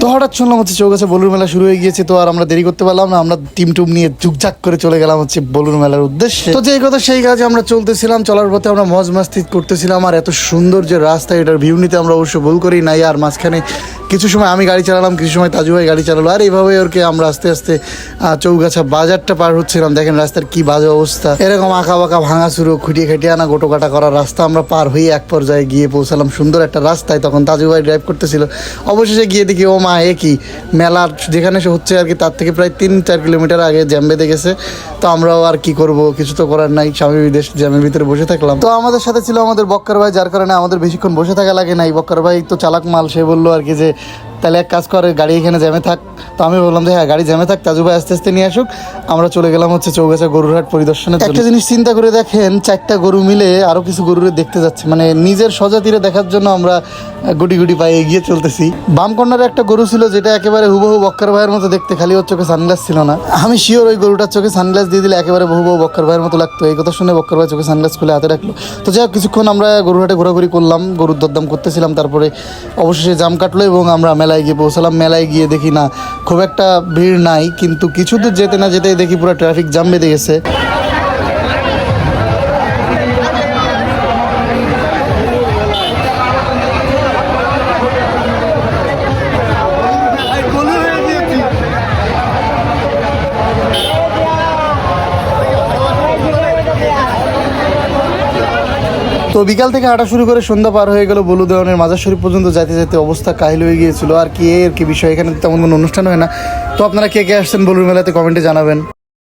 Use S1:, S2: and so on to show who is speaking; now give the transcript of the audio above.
S1: তো হঠাৎ শুনলাম হচ্ছে চৌগাছা বলুর মেলা শুরু হয়ে গিয়েছে, তো আর আমরা দেরি করতে পারলাম না, আমরা টিম টুম নিয়ে ঝুকঝাক করে চলে গেলাম হচ্ছে বলুর মেলার উদ্দেশ্যে। তো যেই কথা সেই কাজে আমরা চলতেছিলাম, চলার পথে আমরা মজ মাস্তি করতেছিলাম, আর এত সুন্দর যে রাস্তা, এটার ভিউ নিতে আমরা অবশ্য ভুল করি নাই, আর মাঝখানে কিছু সময় আমি গাড়ি চালালাম, কিছু সময় তাজু ভাই গাড়ি চালালো, আর এইভাবে ওরকে আমরা আস্তে আস্তে চৌগাছা বাজারটা পার হচ্ছিলাম। দেখেন রাস্তার কি বাজে অবস্থা। এরকম আঁকা বাঁকা ভাঙা চুরো খুঁটিয়ে খেটিয়ে আনা গোটো কাটা করা রাস্তা আমরা পার হয়ে এক পর্যায়ে গিয়ে পৌঁছালাম। সুন্দর একটা রাস্তায় তখন তাজু ভাই ড্রাইভ করতেছিল। অবশেষে গিয়ে দেখি, ও মা এ একই মেলার যেখানে সে হচ্ছে আর কি, তার থেকে প্রায় তিন, চার কিলোমিটার আগে জ্যাম বেঁধে গেছে তো আমরাও আর কি করব, কিছু তো করার নাই। স্বামী বিদেশ, জ্যামের ভিতরে বসে থাকলাম। তো আমাদের সাথে ছিল আমাদের বক্কর ভাই, যার কারণে আমাদের বেশিক্ষণ বসে থাকা লাগে নাই। বক্কর ভাই তো চালাক মাল, সে বলল আর কি যে তাহলে এক কাজ করে, গাড়ি এখানে জ্যামে থাক। তো আমি বললাম যে হ্যাঁ গাড়ি জ্যামে থাক তাজু ভাই আস্তে আস্তে নিয়ে আসুক। আমরা চলে গেলাম হচ্ছে চৌগাছা গরুরহাট পরিদর্শনে একটা জিনিস চিন্তা করে দেখেন, চারটা গরু মিলে আরও কিছু গরুরে দেখতে যাচ্ছে। মানে নিজের স্বজাতিরে দেখার জন্য আমরা গুটি গুটি পায়ে এগিয়ে চলতেছি। বাম কর্নারে একটা গরু ছিল যেটা একেবারে হুবহু বক্কর ভাইয়ের মতো দেখতে, খালি ওর চোখে সানগ্লাস ছিল না। আমি শিওর ওই গরুটার চোখে সানগ্লাস দিয়ে দিলে একেবারে বহু বক্কর ভাইয়ের মতো লাগতো। এই কথা শুনে বক্কর ভাই চোখে সানগ্লাস খুলে হাতে রাখল। তো যাই হোক, কিছুক্ষণ আমরা গরুহাটে ঘোরাঘুরি করলাম, গরুর দরদাম করতেছিলাম। তারপরে অবশেষে জাম কাটলো এবং আমরা মেলায় গিয়ে পৌঁছালাম। মেলায় গিয়ে দেখি না, খুব একটা ভিড় নাই, কিন্তু কিছু দূর যেতে না যেতে দেখি পুরো ট্রাফিক জাম বেঁধে গেছে। তো বিকাল থেকে হাঁটা শুরু করে সন্ধ্যা পার হয়ে গেল বলু দেওয়ানের মাজার শরীফ পর্যন্ত যাইতে যেতে অবস্থা কাহিল হয়ে গিয়েছিল। আর কি এর কি বিষয়, এখানে তেমন কোনো অনুষ্ঠান হয় না। তো আপনারা কে কে আসছেন বলুর মেলাতে কমেন্টে জানাবেন।